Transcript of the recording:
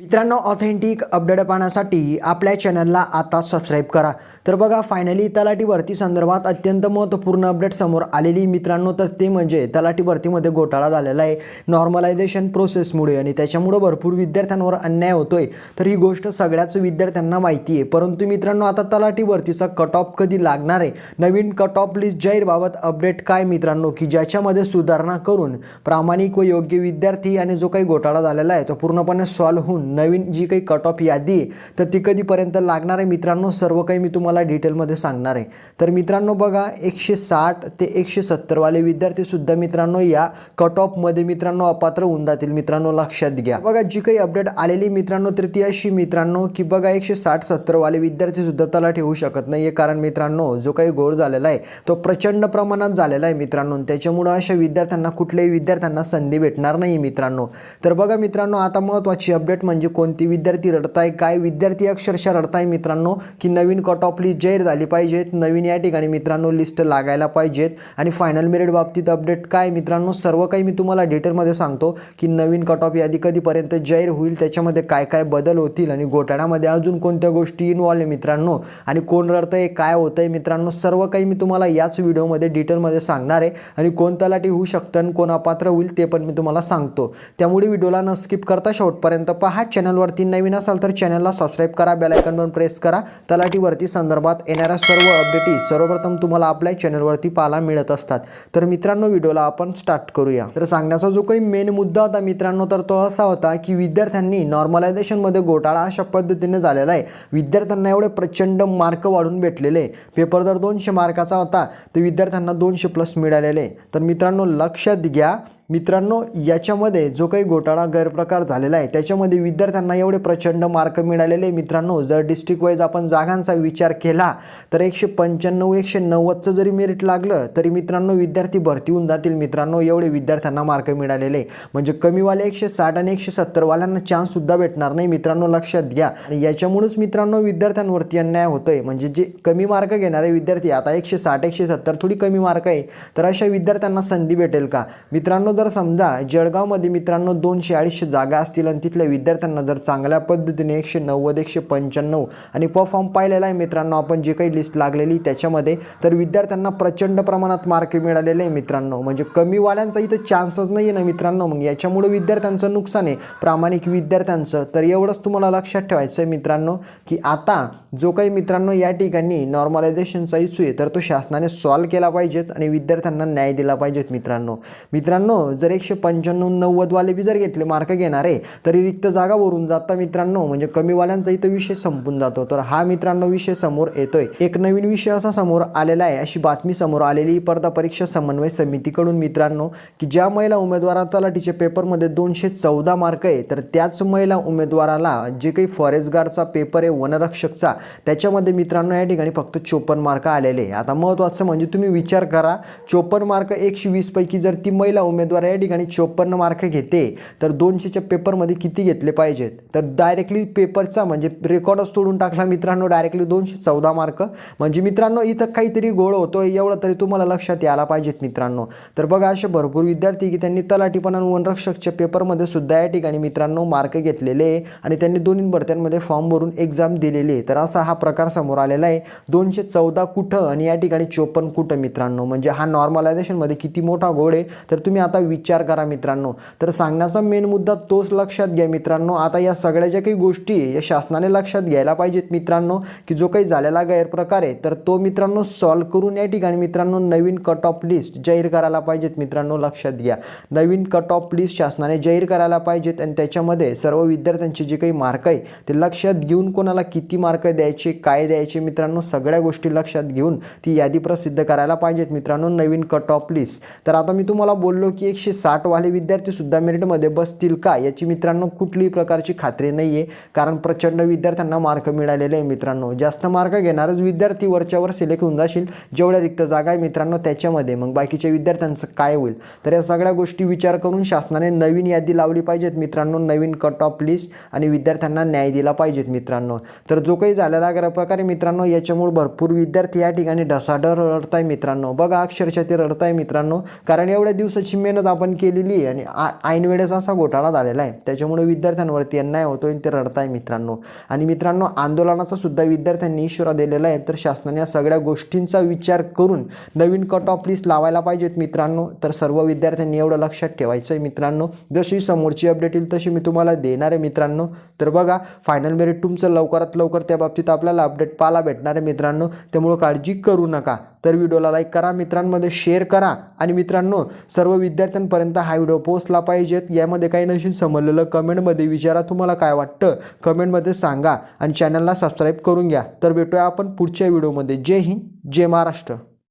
मित्रांनो authentic update पाहण्यासाठी आपल्या चॅनलला आता सबस्क्राईब करा. तर बघा फायनली तलाठी भरती संदर्भात अत्यंत महत्त्वपूर्ण अपडेट समोर आलेली मित्रांनो तर ते म्हणजे तलाठी भरतीमध्ये घोटाळा झालेला आहे. नॉर्मलायझेशन प्रोसेसमुळे आणि त्याच्यामुळं भरपूर विद्यार्थ्यांवर अन्याय होतोय. तर ही गोष्ट सगळ्याच विद्यार्थ्यांना माहिती आहे. परंतु मित्रांनो आता तलाठी भरतीचा कट ऑफ कधी लागणार आहे? नवीन कट ऑफ लिस्ट जाहीरबाबत अपडेट काय मित्रांनो? की ज्याच्यामध्ये सुधारणा करून प्रामाणिक व योग्य विद्यार्थी आणि जो काही घोटाळा झालेला आहे तो पूर्णपणे सॉल्व्ह होऊन नवीन जी काही कट ऑफ यादी आहे तर ती कधीपर्यंत लागणार आहे मित्रांनो? सर्व काही मी तुम्हाला डिटेलमध्ये सांगणार आहे. तर मित्रांनो बघा एकशे साठ ते एकशे सत्तरवाले विद्यार्थीसुद्धा मित्रांनो या कट ऑफमध्ये मित्रांनो अपात्र होऊन जातील. मित्रांनो लक्षात घ्या. बघा जी काही अपडेट आलेली मित्रांनो तर ती अशी मित्रांनो की बघा एकशे साठ सत्तरवाले विद्यार्थीसुद्धा त्याला ठेवू शकत नाही आहे कारण मित्रांनो जो काही गोळ झालेला आहे तो प्रचंड प्रमाणात झालेला आहे मित्रांनो. त्याच्यामुळं अशा विद्यार्थ्यांना कुठल्याही विद्यार्थ्यांना संधी भेटणार नाही मित्रांनो. तर बघा मित्रांनो आता महत्त्वाची अपडेट म्हणजे म्हणजे कोणती विद्यार्थी रडताय काय विद्यार्थी अक्षरशः रडताय मित्रांनो की नवीन कट ऑफ लिस्ट जाहीर झाली पाहिजेत नवीन या ठिकाणी मित्रांनो लिस्ट लागायला पाहिजेत. आणि फायनल मेरिट बाबतीत अपडेट काय मित्रांनो सर्व काही मी तुम्हाला डिटेलमध्ये सांगतो की नवीन कट ऑफ यादी कधीपर्यंत जाहीर होईल त्याच्यामध्ये काय काय बदल होतील आणि घोटाळ्यामध्ये अजून कोणत्या गोष्टी इन्वॉल्व आहे मित्रांनो आणि कोण रडतंय काय होतंय मित्रांनो सर्व काही मी तुम्हाला याच व्हिडिओमध्ये डिटेलमध्ये सांगणार आहे. आणि कोण तलाठी होऊ शकतं आणि कोण अपात्र होईल ते पण मी तुम्हाला सांगतो. त्यामुळे व्हिडिओला न स्किप करता शेवटपर्यंत पहा. चॅनलवरती नवीन असाल तर चॅनलला सबस्क्राईब करा बेल पण प्रेस करा. तलाठीवरती संदर्भात येणाऱ्या सर्व अपडेटी सर्वप्रथम तुम्हाला आपल्या चॅनलवरती पाहायला मिळत असतात. तर मित्रांनो व्हिडिओला आपण स्टार्ट करूया. तर सांगण्याचा जो काही मेन मुद्दा होता मित्रांनो तर तो असा होता की विद्यार्थ्यांनी नॉर्मलायझेशनमध्ये घोटाळा अशा पद्धतीने झालेला आहे. विद्यार्थ्यांना एवढे प्रचंड मार्क वाढून भेटलेले पेपर जर दोनशे मार्काचा होता तर विद्यार्थ्यांना दोनशे प्लस मिळालेले तर मित्रांनो लक्षात घ्या मित्रांनो याच्यामध्ये जो काही घोटाळा गैरप्रकार झालेला आहे त्याच्यामध्ये विद्यार्थ्यांना एवढे प्रचंड मार्क मिळालेले मित्रांनो. जर डिस्ट्रिक्ट वाईज आपण जागांचा विचार केला तर एकशे पंच्याण्णव एकशे नव्वदचं जरी मेरिट लागलं तरी मित्रांनो विद्यार्थी भरती होऊन जातील मित्रांनो. एवढे विद्यार्थ्यांना मार्क मिळालेले म्हणजे कमीवाले एकशे साठ आणि एकशे सत्तरवाल्यांना चान्ससुद्धा भेटणार नाही मित्रांनो लक्षात घ्या. आणि याच्यामुळेच मित्रांनो विद्यार्थ्यांवरती अन्याय होतोय. म्हणजे जे कमी मार्क घेणारे विद्यार्थी आता एकशे साठ एकशे सत्तर थोडी कमी मार्क आहे तर अशा विद्यार्थ्यांना संधी भेटेल का? मित्रांनो जर समजा जळगावमध्ये मित्रांनो दोनशे अडीचशे जागा असतील आणि तिथल्या विद्यार्थ्यांना जर चांगल्या पद्धतीने एकशे नव्वद एकशे पंच्याण्णव आणि परफॉर्म पाहिलेला आहे मित्रांनो आपण जे काही लिस्ट लागलेली त्याच्यामध्ये तर विद्यार्थ्यांना प्रचंड प्रमाणात मार्क मिळालेले आहे मित्रांनो. म्हणजे कमीवाल्यांचा इथं चान्सच नाही आहे ना मित्रांनो. मग याच्यामुळे विद्यार्थ्यांचं नुकसान आहे. प्रामाणिक विद्यार्थ्यांचं. तर एवढंच तुम्हाला लक्षात ठेवायचं आहे मित्रांनो की आता जो काही मित्रांनो या ठिकाणी नॉर्मलायझेशनचा इश्यू आहे तर तो शासनाने सॉल्व केला पाहिजेत आणि विद्यार्थ्यांना न्याय दिला पाहिजेत मित्रांनो. मित्रांनो जर एकशे पंच्याण्णव नव्वदवाले बी जर घेतले मार्क घेणारे तरी रिक्त जागा भरून जाता मित्रांनो. म्हणजे कमीवाल्यांचा इथं विषय संपून जातो. तर हा मित्रांनो विषय समोर येतोय. एक नवीन विषय असा समोर आलेला आहे. अशी बातमी समोर आलेली स्पर्धा परीक्षा समन्वय समितीकडून मित्रांनो की ज्या महिला उमेदवाराला तलाठीच्या पेपरमध्ये दोनशे चौदा मार्क आहे तर त्याच महिला उमेदवाराला जे काही फॉरेस्ट गार्डचा पेपर आहे वनरक्षकचा त्याच्यामध्ये मित्रांनो या ठिकाणी फक्त चोपन्न मार्क आलेले आहे. आता महत्त्वाचं म्हणजे तुम्ही विचार करा चोपन्न मार्क एकशे वीसपैकी जर ती महिला उमेदवार या ठिकाणी चोपन्न मार्क घेते. तर दोनशेच्या पेपरमध्ये किती घेतले पाहिजेत? तर डायरेक्टली पेपरचा म्हणजे रेकॉर्डच तोडून टाकला मित्रांनो डायरेक्टली दोनशे चौदा मार्क म्हणजे मित्रांनो इथं काहीतरी गोळ होतो एवढं तरी तुम्हाला लक्षात यायला पाहिजेत मित्रांनो. तर बघा असे भरपूर विद्यार्थी की त्यांनी तलाठीपणा वनरक्षकच्या पेपरमध्ये सुद्धा या ठिकाणी मित्रांनो मार्क घेतलेले आहे आणि त्यांनी दोन्ही भरत्यांमध्ये फॉर्म भरून एक्झाम दिलेली आहे. तर असा हा प्रकार समोर आलेला आहे. दोनशे चौदा कुठं आणि या ठिकाणी चोपन्न कुठं मित्रांनो? म्हणजे हा नॉर्मलायझेशनमध्ये किती मोठा गोळ आहे? तर तुम्ही आता विचार करा मित्रांनो. तर सांगण्याचा मेन मुद्दा तोच लक्षात घ्या मित्रांनो. आता या सगळ्या ज्या काही गोष्टी या शासनाने लक्षात घ्यायला पाहिजेत मित्रांनो की जो काही झालेला गैरप्रकार आहे तर तो मित्रांनो सॉल्व करून या ठिकाणी मित्रांनो नवीन कट ऑफ लिस्ट जाहीर करायला पाहिजेत मित्रांनो लक्षात घ्या. नवीन कट ऑफ लिस्ट शासनाने जाहीर करायला पाहिजेत आणि त्याच्यामध्ये सर्व विद्यार्थ्यांचे जे काही मार्क आहे ते लक्षात घेऊन कोणाला किती मार्क द्यायचे काय द्यायचे मित्रांनो सगळ्या गोष्टी लक्षात घेऊन ती यादी प्रसिद्ध करायला पाहिजेत मित्रांनो नवीन कट ऑफ लिस्ट तर आता मी तुम्हाला बोललो की एकशे साठवाले विद्यार्थीसुद्धा मेरिटमध्ये बसतील का याची मित्रांनो कुठलीही प्रकारची खात्री नाही आहे कारण प्रचंड विद्यार्थ्यांना मार्क मिळालेले आहे मित्रांनो. जास्त मार्क घेणारच विद्यार्थी वरच्यावर सिलेक्ट होऊन जाशील. जेवढ्या रिक्त जागा आहे मित्रांनो त्याच्यामध्ये. मग बाकीच्या विद्यार्थ्यांचं काय होईल? तर या सगळ्या गोष्टी विचार करून शासनाने नवीन यादी लावली पाहिजेत मित्रांनो. नवीन कट ऑफ लिस्ट आणि विद्यार्थ्यांना न्याय दिला पाहिजेत मित्रांनो. तर जो काही झालेला प्रकारे मित्रांनो याच्यामुळे भरपूर विद्यार्थी या ठिकाणी ढसाढर रडताय मित्रांनो. बघा अक्षरशः ते रडताय मित्रांनो. कारण एवढ्या दिवसाची मेहनत आपण केलेली आहे आणि आ ऐनवेळेस असा घोटाळा झालेला आहे. त्याच्यामुळे विद्यार्थ्यांवरती अन्याय होतो आणि ते रडताय मित्रांनो. आणि मित्रांनो आंदोलनाचा सुद्धा विद्यार्थ्यांनी इशारा दिलेला आहे. तर शासनाने या सगळ्या गोष्टींचा विचार करून नवीन कट ऑफ लिस्ट लावायला पाहिजेत मित्रांनो. तर सर्व विद्यार्थ्यांनी एवढं लक्षात ठेवायचं आहे मित्रांनो. जशी समोरची अपडेट येईल तशी मी तुम्हाला देणार आहे मित्रांनो. तर बघा फायनल मेरिट तुमचं लवकरात लवकर त्या बाबतीत आपल्याला अपडेट पाहायला भेटणार आहे मित्रांनो. त्यामुळं काळजी करू नका. तर व्हिडिओला लाईक करा मित्रांमध्ये शेअर करा आणि मित्रांनो सर्व विद्यार्थ्यांपर्यंत हा व्हिडिओ पोहोचला पाहिजेत यामध्ये काही नशील समजलेलं कमेंटमध्ये विचारा तुम्हाला काय वाटतं. कमेंटमध्ये सांगा आणि चॅनलला सबस्क्राईब करून घ्या. तर भेटूया आपण पुढच्या व्हिडिओमध्ये. जय हिंद जय महाराष्ट्र.